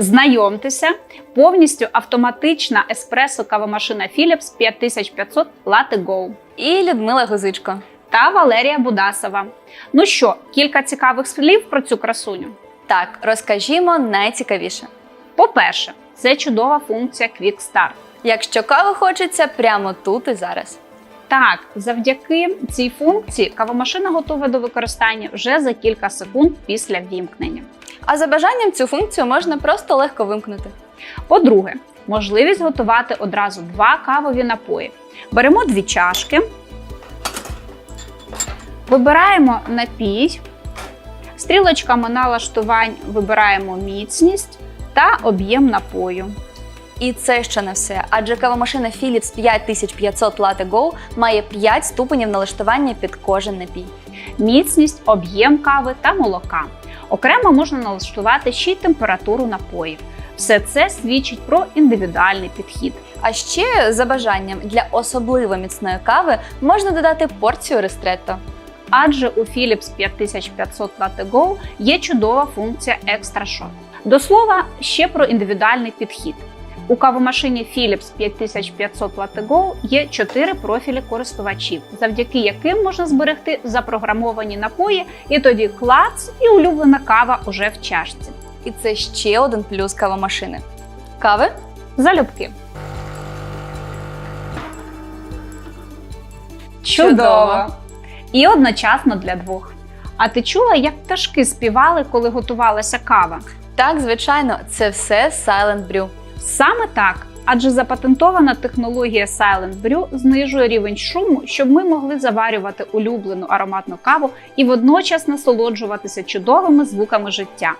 Знайомтеся, повністю автоматична еспресо кавомашина Philips 5500 Latte Go І Людмила Гузичко. та Валерія Будасова. Ну що, кілька цікавих слів про цю красуню. Так, розкажімо найцікавіше. По-перше, це чудова функція Quick Start. Якщо кави хочеться прямо тут і зараз. Так, завдяки цій функції кавомашина готова до використання вже за кілька секунд після ввімкнення. А за бажанням цю функцію можна просто легко вимкнути. По-друге, можливість готувати одразу два кавові напої. Беремо дві чашки, вибираємо напій, стрілочками налаштувань вибираємо міцність та об'єм напою. І це ще не все, адже кавомашина Philips 5500 Latte Go має 5 ступенів налаштування під кожен напій. Міцність, об'єм кави та молока. Окремо можна налаштувати ще й температуру напоїв. Все це свідчить про індивідуальний підхід. А ще за бажанням для особливо міцної кави можна додати порцію ристретто. адже у Philips 5500 Latte Go є чудова функція Extra Shot. До слова, ще про індивідуальний підхід. У кавомашині Philips 5500 LatteGo є чотири профілі користувачів, завдяки яким можна зберегти запрограмовані напої, і тоді клац і улюблена кава уже в чашці. І це ще один плюс кавомашини. Кави Залюбки. Чудово! І одночасно для двох. А ти чула, як пташки співали, коли готувалася кава? Так, звичайно, це все Silent Brew. Саме так, адже запатентована технологія Silent Brew знижує рівень шуму, щоб ми могли заварювати улюблену ароматну каву і водночас насолоджуватися чудовими звуками життя.